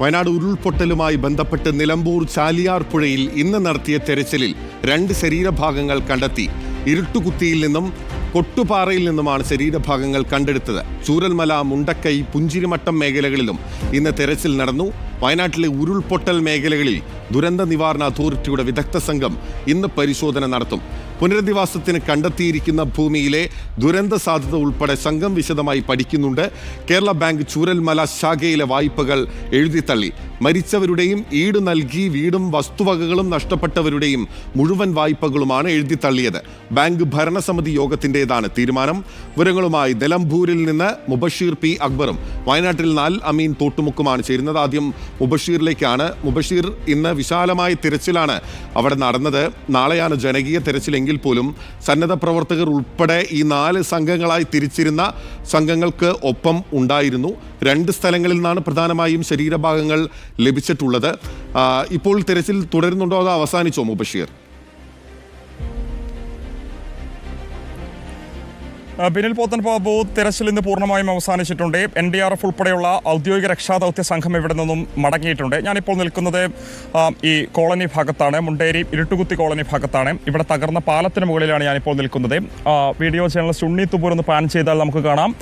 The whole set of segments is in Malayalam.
വയനാട് ഉരുൾപൊട്ടലുമായി ബന്ധപ്പെട്ട് നിലമ്പൂർ ചാലിയാർ പുഴയിൽ ഇന്ന് നടത്തിയ തെരച്ചിലിൽ രണ്ട് ശരീരഭാഗങ്ങൾ കണ്ടെത്തി. ഇരുട്ടുകുത്തിയിൽ നിന്നും കൊട്ടുപാറയിൽ നിന്നുമാണ് ശരീരഭാഗങ്ങൾ കണ്ടെടുത്തത്. ചൂരൽമല മുണ്ടക്കൈ പുഞ്ചിരിമട്ടം മേഖലകളിലും ഇന്ന് തെരച്ചിൽ നടന്നു. വയനാട്ടിലെ ഉരുൾപൊട്ടൽ മേഖലകളിൽ ദുരന്ത നിവാരണ അതോറിറ്റിയുടെ വിദഗ്ധ സംഘം ഇന്ന് പരിശോധന നടത്തും. പുനരധിവാസത്തിന് കണ്ടെത്തിയിരിക്കുന്ന ഭൂമിയിലെ ദുരന്ത സാധ്യത ഉൾപ്പെടെ സംഘം വിശദമായി പഠിക്കുന്നുണ്ട്. കേരള ബാങ്ക് ചൂരൽമല ശാഖയിലെ വായ്പകൾ എഴുതിത്തള്ളി. മരിച്ചവരുടെയും ഈട് നൽകി വീടും വസ്തുവകകളും നഷ്ടപ്പെട്ടവരുടെയും മുഴുവൻ വായ്പകളുമാണ് എഴുതിത്തള്ളിയത്. ബാങ്ക് ഭരണസമിതി യോഗത്തിന്റെതാണ് തീരുമാനം. വിവരങ്ങളുമായി നിലമ്പൂരിൽ നിന്ന് മുബഷീർ പി അക്ബറും. വയനാട്ടിൽ നാൽ അമീൻ തോട്ടുമുക്കുമാണ് ചേരുന്നത്. ആദ്യം മുബഷീറിലേക്കാണ്. മുബഷീർ ഇന്ന് വിശാലമായ തിരച്ചിലാണ് അവിടെ നടന്നത്. നാളെയാണ് ജനകീയ തിരച്ചിലെങ്കിൽ പോലും സന്നദ്ധ പ്രവർത്തകർ ഉൾപ്പെടെ ഈ നാല് സംഘങ്ങളായി തിരിച്ചിരുന്ന സംഘങ്ങൾക്ക് ഒപ്പം ഉണ്ടായിരുന്നു. രണ്ട് സ്ഥലങ്ങളിൽ നിന്നാണ് പ്രധാനമായും ശരീരഭാഗങ്ങൾ ലഭിച്ചിട്ടുള്ളത്. ഇപ്പോൾ തിരച്ചിൽ തുടരുന്നുണ്ടോ അതോ അവസാനിച്ചോ മുബഷീർ ബിനിൽ പോത്തൻ ബാബു തിരച്ചിൽ ഇന്ന് പൂർണമായും അവസാനിച്ചിട്ടുണ്ട്. എൻ ഡി ആർ എഫ് ഉൾപ്പെടെയുള്ള ഔദ്യോഗിക രക്ഷാദൗത്യ സംഘം ഇവിടെ നിന്നും മടങ്ങിയിട്ടുണ്ട്. ഞാനിപ്പോൾ നിൽക്കുന്നത് ഈ കോളനി ഭാഗത്താണ്. മുണ്ടേരി ഇരുട്ടുകുത്തി കോളനി ഭാഗത്താണ്. ഇവിടെ തകർന്ന പാലത്തിന് മുകളിലാണ് ഞാനിപ്പോൾ നിൽക്കുന്നത്. വീഡിയോ ചാനൽ ഉണ്ണി തുപൂർ ഒന്ന് പാൻ ചെയ്താൽ നമുക്ക് കാണാം.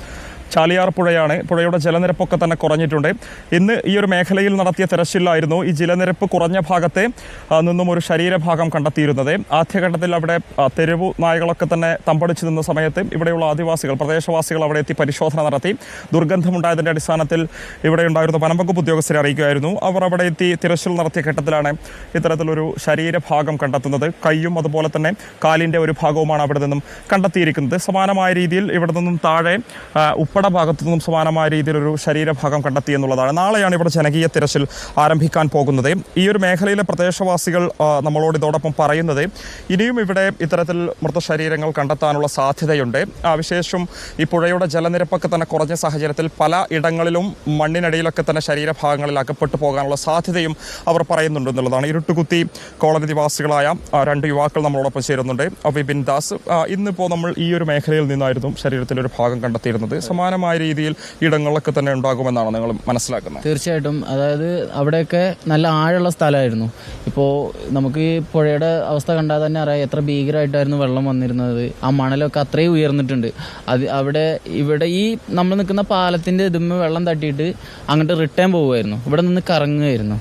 ചാലിയാർ പുഴയാണ്. പുഴയുടെ ജലനിരപ്പൊക്കെ തന്നെ കുറഞ്ഞിട്ടുണ്ട്. ഇന്ന് ഈ ഒരു മേഖലയിൽ നടത്തിയ തെരച്ചിലായിരുന്നു ഈ ജലനിരപ്പ് കുറഞ്ഞ ഭാഗത്തെ നിന്നും ഒരു ശരീരഭാഗം കണ്ടെത്തിയിരുന്നത്. ആദ്യഘട്ടത്തിൽ അവിടെ തെരുവു നായകളൊക്കെ തന്നെ തമ്പടിച്ചു നിന്ന സമയത്ത് ഇവിടെയുള്ള ആദിവാസികൾ പ്രദേശവാസികൾ അവിടെ എത്തി പരിശോധന നടത്തി. ദുർഗന്ധമുണ്ടായതിന്റെ അടിസ്ഥാനത്തിൽ ഇവിടെ ഉണ്ടായിരുന്ന വനംവകുപ്പ് ഉദ്യോഗസ്ഥരെ അറിയിക്കുകയായിരുന്നു. അവർ അവിടെ എത്തി തിരച്ചിൽ നടത്തിയ ഘട്ടത്തിലാണ് ഇത്തരത്തിലൊരു ശരീരഭാഗം കണ്ടെത്തുന്നത്. കൈയും അതുപോലെ തന്നെ കാലിന്റെ ഒരു ഭാഗവുമാണ് അവിടെ നിന്നും കണ്ടെത്തിയിരിക്കുന്നത്. സമാനമായ രീതിയിൽ ഇവിടെ നിന്നും താഴെ ആ, ഉപ്പട ഭാഗത്തു നിന്നും സമാനമായ രീതിയിലൊരു ശരീരഭാഗം കണ്ടെത്തി എന്നുള്ളതാണ്. നാളെയാണ് ഇവിടെ ജനകീയ തിരച്ചിൽ ആരംഭിക്കാൻ പോകുന്നത്. ഈ ഒരു മേഖലയിലെ പ്രദേശവാസികൾ നമ്മളോട് ഇതോടൊപ്പം പറയുന്നത് ഇനിയും ഇവിടെ ഇത്തരത്തിൽ മൃതശരീരങ്ങൾ കണ്ടെത്താനുള്ള സാധ്യതയുണ്ട്. വിശേഷം ഈ പുഴയുടെ ജലനിരപ്പൊക്കെ തന്നെ കുറഞ്ഞ സാഹചര്യത്തിൽ പല ഇടങ്ങളിലും മണ്ണിനടിയിലൊക്കെ തന്നെ ശരീരഭാഗങ്ങളിൽ അകപ്പെട്ടു പോകാനുള്ള സാധ്യതയും അവർ പറയുന്നുണ്ട് എന്നുള്ളതാണ്. ഇരുട്ടുകുത്തി കോളനി നിവാസികളായ രണ്ട് യുവാക്കൾ നമ്മളോടൊപ്പം ചേരുന്നുണ്ട്. വിപിൻ ദാസ് ഇന്നിപ്പോൾ നമ്മൾ ഈ ഒരു മേഖലയിൽ നിന്നായിരുന്നു ശരീരത്തിൽ ഒരു ഭാഗം കണ്ടെത്തിയിരുന്നത്. സമാനമായ രീതിയിൽ ഇടങ്ങളിലൊക്കെ തന്നെ ഉണ്ടാകുമെന്നാണ് നിങ്ങൾ മനസ്സിലാക്കുന്നത്. തീർച്ചയായിട്ടും. അതായത് അവിടെയൊക്കെ നല്ല ആഴമുള്ള സ്ഥലമായിരുന്നു. ഇപ്പോൾ നമുക്ക് ഈ പുഴയുടെ അവസ്ഥ കണ്ടാൽ തന്നെ അറിയാം എത്ര ഭീകരമായിട്ടായിരുന്നു വെള്ളം വന്നിരുന്നത്. ആ മണലൊക്കെ അത്രയും ഉയർന്നിട്ടുണ്ട്. അത് അവിടെ ഇവിടെ ഈ നമ്മൾ നിൽക്കുന്ന പാലത്തിന്റെ ഇതുമ്മ വെള്ളം തട്ടിയിട്ട് അങ്ങോട്ട് റിട്ടേൺ പോവുമായിരുന്നു. ഇവിടെ നിന്ന് കറങ്ങുമായിരുന്നു.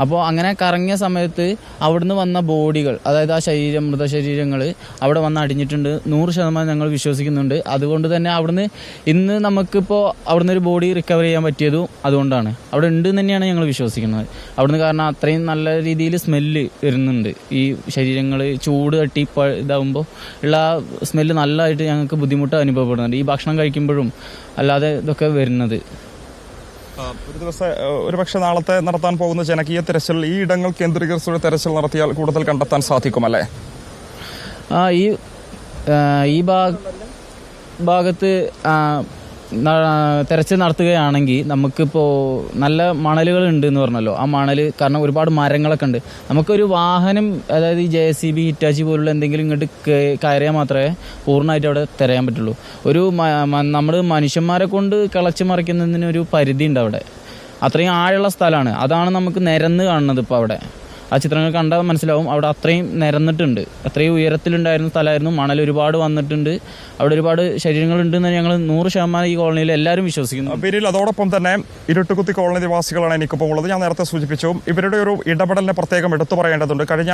അപ്പോൾ അങ്ങനെ കറങ്ങിയ സമയത്ത് അവിടുന്ന് വന്ന ബോഡികൾ അതായത് ആ ശരീരം മൃതശരീരങ്ങൾ അവിടെ വന്ന് അടിഞ്ഞിട്ടുണ്ട്. നൂറ് ശതമാനം ഞങ്ങൾ വിശ്വസിക്കുന്നുണ്ട്. അതുകൊണ്ട് തന്നെ അവിടുന്ന് ഇന്ന് നമുക്കിപ്പോൾ അവിടുന്ന് ഒരു ബോഡി റിക്കവർ ചെയ്യാൻ പറ്റിയതും അതുകൊണ്ടാണ്. അവിടെ ഉണ്ട് തന്നെയാണ് ഞങ്ങൾ വിശ്വസിക്കുന്നത്. അവിടുന്ന് കാരണം അത്രയും നല്ല രീതിയിൽ സ്മെല്ല് വരുന്നുണ്ട്. ഈ ശരീരങ്ങൾ ചൂട് തട്ടി ഇതാവുമ്പോൾ ഉള്ള സ്മെല്ല് നല്ലതായിട്ട് ഞങ്ങൾക്ക് ബുദ്ധിമുട്ട് അനുഭവപ്പെടുന്നുണ്ട്. ഈ ഭക്ഷണം കഴിക്കുമ്പോഴും അല്ലാതെ ഇതൊക്കെ വരുന്നത്. ഒരു ദിവസം ഒരു പക്ഷേ നാളത്തെ നടത്താൻ പോകുന്ന ജനകീയ തെരച്ചിൽ ഈ ഇടങ്ങൾ കേന്ദ്രീകരിച്ചുള്ള തെരച്ചിൽ നടത്തിയാൽ കൂടുതൽ കണ്ടെത്താൻ സാധിക്കുമല്ലേ? ഈ ഈ ഭാഗ ഭാഗത്ത് തെരച്ചിൽ നടത്തുകയാണെങ്കിൽ നമുക്കിപ്പോൾ നല്ല മണലുകൾ ഉണ്ട് എന്ന് പറഞ്ഞല്ലോ. ആ മണൽ കാരണം ഒരുപാട് മരങ്ങളൊക്കെ ഉണ്ട്. നമുക്കൊരു വാഹനം അതായത് ഈ ജെ സി ബി ഹിറ്റാച്ചി പോലുള്ള എന്തെങ്കിലും ഇങ്ങോട്ട് കയറിയാൽ മാത്രമേ പൂർണമായിട്ട് അവിടെ തിരയാൻ പറ്റുള്ളൂ. ഒരു നമ്മൾ മനുഷ്യന്മാരെ കൊണ്ട് കിളച്ച് മറിക്കുന്നതിന് ഒരു പരിധി ഉണ്ട് അവിടെ. അത്രയും ആഴമുള്ള സ്ഥലമാണ്. അതാണ് നമുക്ക് നിരന്ന് കാണുന്നത് ഇപ്പോൾ അവിടെ. ആ ചിത്രങ്ങൾ കണ്ടാൽ മനസ്സിലാവും. അവിടെ അത്രയും നിരന്നിട്ടുണ്ട്. അത്രയും ഉയരത്തിലുണ്ടായിരുന്ന സ്ഥലമായിരുന്നു. മണൽ ഒരുപാട് വന്നിട്ടുണ്ട്. അവിടെ ഒരുപാട് ശരീരങ്ങളുണ്ടെന്ന് ഞങ്ങൾ നൂറ് ശതമാനം ഈ കോളനിയിൽ എല്ലാവരും വിശ്വസിക്കുന്നു. പേരിൽ അതോടൊപ്പം തന്നെ ഇരുട്ടുകുത്തി കോളനി നിവാസികളാണ് എനിക്കിപ്പോൾ ഉള്ളത്. ഞാൻ നേരത്തെ സൂചിപ്പിച്ചു ഇവരുടെ ഒരു ഇടപെടലിനെ പ്രത്യേകം എടുത്തു പറയേണ്ടതുണ്ട്. കഴിഞ്ഞ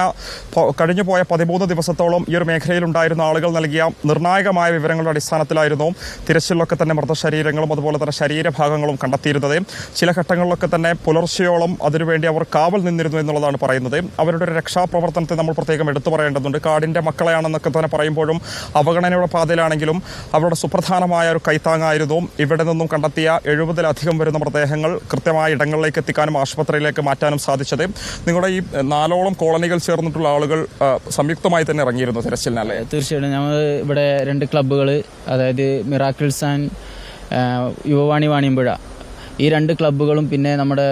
കഴിഞ്ഞു പോയ പതിമൂന്ന് ദിവസത്തോളം ഈ ഒരു മേഖലയിൽ ഉണ്ടായിരുന്ന ആളുകൾ നൽകിയ നിർണായകമായ വിവരങ്ങളുടെ അടിസ്ഥാനത്തിലായിരുന്നു തിരച്ചിലൊക്കെ തന്നെ മൃതശരീരങ്ങളും അതുപോലെ തന്നെ ശരീരഭാഗങ്ങളും കണ്ടെത്തിയിരുന്നത്. ചില ഘട്ടങ്ങളിലൊക്കെ തന്നെ പുലർച്ചയോളം അതിനുവേണ്ടി അവർ കാവൽ നിന്നിരുന്നു എന്നുള്ളതാണ് പറയുന്നത്. അവരുടെ ഒരു രക്ഷാപ്രവർത്തനത്തെ നമ്മൾ പ്രത്യേകം എടുത്തു പറയേണ്ടതുണ്ട്. കാടിന്റെ മക്കളെയാണെന്നൊക്കെ തന്നെ പറയുമ്പോഴും അവഗണനയുടെ പാതയിലാണെങ്കിലും അവരുടെ സുപ്രധാനമായ ഒരു കൈത്താങ്ങായിരുന്നു. ഇവിടെ നിന്നും കണ്ടെത്തിയ എഴുപതിലധികം വരുന്ന മൃതദേഹങ്ങൾ കൃത്യമായ ഇടങ്ങളിലേക്ക് എത്തിക്കാനും ആശുപത്രിയിലേക്ക് മാറ്റാനും സാധിച്ചത്. നിങ്ങളുടെ ഈ നാലോളം കോളനികൾ ചേർന്നിട്ടുള്ള ആളുകൾ സംയുക്തമായി തന്നെ ഇറങ്ങിയിരുന്നു തിരച്ചിലിനല്ലേ തീർച്ചയായിട്ടും. ഞങ്ങൾ ഇവിടെ രണ്ട് ക്ലബ്ബുകൾ അതായത് മിറാക്കിൾസ് ആൻഡ് യുവവാണി വാണിയമ്പുഴ ഈ രണ്ട് ക്ലബ്ബുകളും പിന്നെ നമ്മുടെ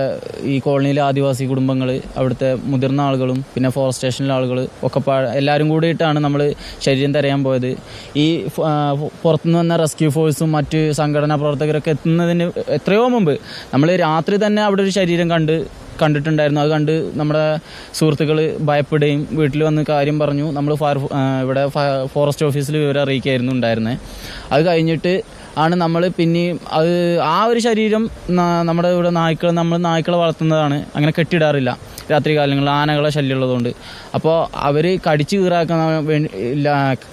ഈ കോളനിയിലെ ആദിവാസി കുടുംബങ്ങൾ അവിടുത്തെ മുതിർന്ന ആളുകളും പിന്നെ ഫോറസ്റ്റ് സ്റ്റേഷനിലെ ആളുകൾ ഒക്കെ എല്ലാവരും കൂടിയിട്ടാണ് നമ്മൾ ശരീരം തിരയാൻ പോയത്. ഈ പുറത്തുനിന്ന് വന്ന റെസ്ക്യൂ ഫോഴ്സും മറ്റ് സംഘടനാ പ്രവർത്തകരൊക്കെ എത്തുന്നതിന് എത്രയോ മുമ്പ് നമ്മൾ രാത്രി തന്നെ അവിടെ ഒരു ശരീരം കണ്ട് കണ്ടിട്ടുണ്ടായിരുന്നു. അത് കണ്ട് നമ്മുടെ സുഹൃത്തുക്കൾ ഭയപ്പെടുകയും വീട്ടിൽ വന്ന് കാര്യം പറഞ്ഞു. നമ്മൾ ഫയർ ഇവിടെ ഫോറസ്റ്റ് ഓഫീസിൽ വിവരം അറിയിക്കുകയായിരുന്നു ഉണ്ടായിരുന്നത് അത് കഴിഞ്ഞിട്ട് ആണ് നമ്മൾ പിന്നെയും അത് ആ ഒരു ശരീരം നമ്മുടെ ഇവിടെ നായ്ക്കൾ നമ്മൾ നായ്ക്കളെ വളർത്തുന്നതാണ്. അങ്ങനെ കെട്ടിടാറില്ല. രാത്രി കാലങ്ങളിൽ ആനകളെ ശല്യമുള്ളതുകൊണ്ട് അപ്പോൾ അവർ കടിച്ച് കീറാക്കാൻ വേണ്ടി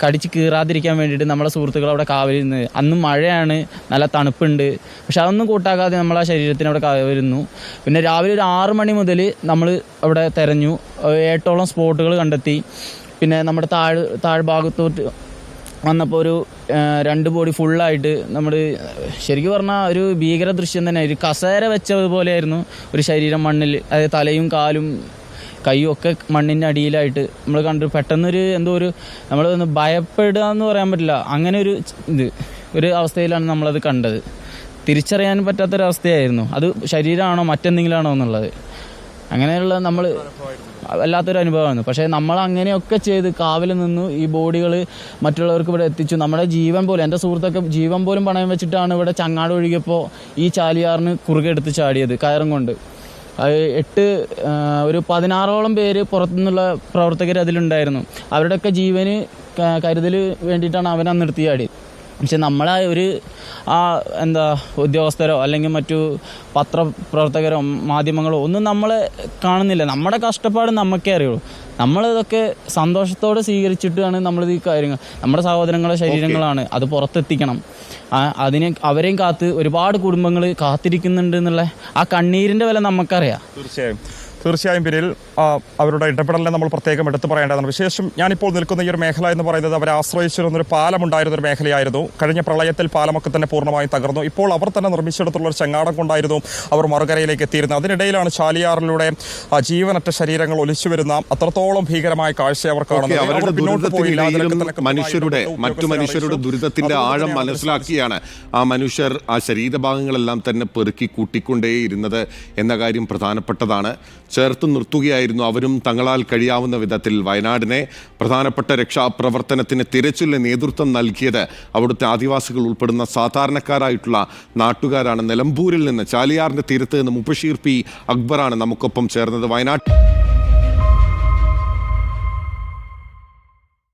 കടിച്ച് കീറാതിരിക്കാൻ വേണ്ടിയിട്ട് നമ്മളെ സുഹൃത്തുക്കൾ അവിടെ കാവലിൽ നിന്ന് അന്ന് മഴയാണ് നല്ല തണുപ്പുണ്ട്. പക്ഷെ അതൊന്നും കൂട്ടാക്കാതെ നമ്മൾ ആ ശരീരത്തിന് അവിടെ കാവലിരുന്നു. പിന്നെ രാവിലെ ഒരു ആറ് മണി മുതൽ നമ്മൾ അവിടെ തെരഞ്ഞു. ഏട്ടോളം സ്പോട്ടുകൾ കണ്ടെത്തി. പിന്നെ നമ്മുടെ താഴ് താഴ്ഭാഗത്തോട്ട് വന്നപ്പോൾ ഒരു രണ്ട് ബോഡി ഫുള്ളായിട്ട് നമ്മൾ ശരിക്കും പറഞ്ഞാൽ ഒരു ഭീകര ദൃശ്യം തന്നെ. ഒരു കസേര വെച്ചതുപോലെയായിരുന്നു ഒരു ശരീരം മണ്ണിൽ അതായത് തലയും കാലും കൈയും ഒക്കെ മണ്ണിന്റെ അടിയിലായിട്ട് നമ്മൾ കണ്ടു പെട്ടെന്നൊരു എന്തോ ഒരു നമ്മൾ ഭയപ്പെടുക എന്ന് പറയാൻ പറ്റില്ല. അങ്ങനെ ഒരു ഇത് ഒരു അവസ്ഥയിലാണ് നമ്മളത് കണ്ടത്. തിരിച്ചറിയാൻ പറ്റാത്തൊരവസ്ഥയായിരുന്നു. അത് ശരീരമാണോ മറ്റെന്തെങ്കിലും ആണോ എന്നുള്ളത്. അങ്ങനെയുള്ള നമ്മൾ വല്ലാത്തൊരു അനുഭവമാണ് പക്ഷേ നമ്മൾ അങ്ങനെയൊക്കെ ചെയ്ത് കാവൽ നിന്നു ഈ ബോഡികൾ മറ്റുള്ളവർക്ക് ഇവിടെ എത്തിച്ചു. നമ്മുടെ ജീവൻ പോലും എന്റെ സുഹൃത്തൊക്കെ ജീവൻ പോലും പണയം വെച്ചിട്ടാണ് ഇവിടെ ചങ്ങാട് ഒഴുകിയപ്പോൾ ഈ ചാലിയാറിന് കുറുകെ എടുത്ത് ചാടിയത് കയറും കൊണ്ട്. എട്ട് ഒരു പതിനാറോളം പേര് പുറത്തുനിന്നുള്ള പ്രവർത്തകർ അതിലുണ്ടായിരുന്നു. അവരുടെയൊക്കെ ജീവന് കരുതൽ വേണ്ടിയിട്ടാണ് അവൻ അന്ന് നിർത്തിയാടി പക്ഷെ നമ്മളെ ഒരു ആ എന്താ ഉദ്യോഗസ്ഥരോ അല്ലെങ്കിൽ മറ്റു പത്രപ്രവർത്തകരോ മാധ്യമങ്ങളോ ഒന്നും നമ്മളെ കാണുന്നില്ല. നമ്മുടെ കഷ്ടപ്പാട് നമുക്കേ അറിയുള്ളൂ. നമ്മളിതൊക്കെ സന്തോഷത്തോടെ സ്വീകരിച്ചിട്ടാണ് നമ്മളിത് ഈ കാര്യങ്ങൾ നമ്മുടെ സഹോദരങ്ങളുടെ ശരീരങ്ങളാണ് അത് പുറത്തെത്തിക്കണം. അതിനെ അവരെയും കാത്ത് ഒരുപാട് കുടുംബങ്ങൾ കാത്തിരിക്കുന്നുണ്ട് എന്നുള്ള ആ കണ്ണീരിന്റെ വില നമുക്കറിയാം. തീർച്ചയായും. തീർച്ചയായും പിന്നിൽ അവരുടെ ഇടപെടലിനെ നമ്മൾ പ്രത്യേകം എടുത്തു പറയേണ്ടതാണ്. വിശേഷം ഞാനിപ്പോൾ നിൽക്കുന്ന ഈ ഒരു മേഖല എന്ന് പറയുന്നത് അവരെ ആശ്രയിച്ചിരുന്ന ഒരു പാലമുണ്ടായിരുന്ന ഒരു മേഖലയായിരുന്നു. കഴിഞ്ഞ പ്രളയത്തിൽ പാലമൊക്കെ തന്നെ പൂർണമായും തകർന്നു. ഇപ്പോൾ അവർ തന്നെ നിർമ്മിച്ചെടുത്തുള്ള ഒരു ചങ്ങാടം കൊണ്ടായിരുന്നു അവർ മറുകരയിലേക്ക് എത്തിയിരുന്നത്. അതിനിടയിലാണ് ചാലിയാറിലൂടെ ജീവനറ്റ ശരീരങ്ങൾ ഒലിച്ചു വരുന്ന അത്രത്തോളം ഭീകരമായ കാഴ്ച അവർ കാണുന്നത്. മനുഷ്യരുടെ മറ്റു മനുഷ്യരുടെ ദുരിതത്തിന്റെ ആഴം മനസ്സിലാക്കിയാണ് ആ മനുഷ്യർ ആ ശരീരഭാഗങ്ങളെല്ലാം തന്നെ പെറുക്കി കൂട്ടിക്കൊണ്ടേയിരുന്നത് എന്ന കാര്യം പ്രധാനപ്പെട്ടതാണ്. ചേർത്ത് നിർത്തുകയായിരുന്നു അവരും തങ്ങളാൽ കഴിയാവുന്ന വിധത്തിൽ വയനാടിനെ പ്രധാനപ്പെട്ട രക്ഷാപ്രവർത്തനത്തിന് തിരച്ചിലിന് നേതൃത്വം നൽകിയത് അവിടുത്തെ ആദിവാസികൾ ഉൾപ്പെടുന്ന സാധാരണക്കാരായിട്ടുള്ള നാട്ടുകാരാണ്. നിലമ്പൂരിൽ നിന്ന് ചാലിയാറിന്റെ തീരത്ത് നിന്ന് മുബഷീർ പി അക്ബറാണ് നമുക്കൊപ്പം ചേർന്നത്. വയനാട്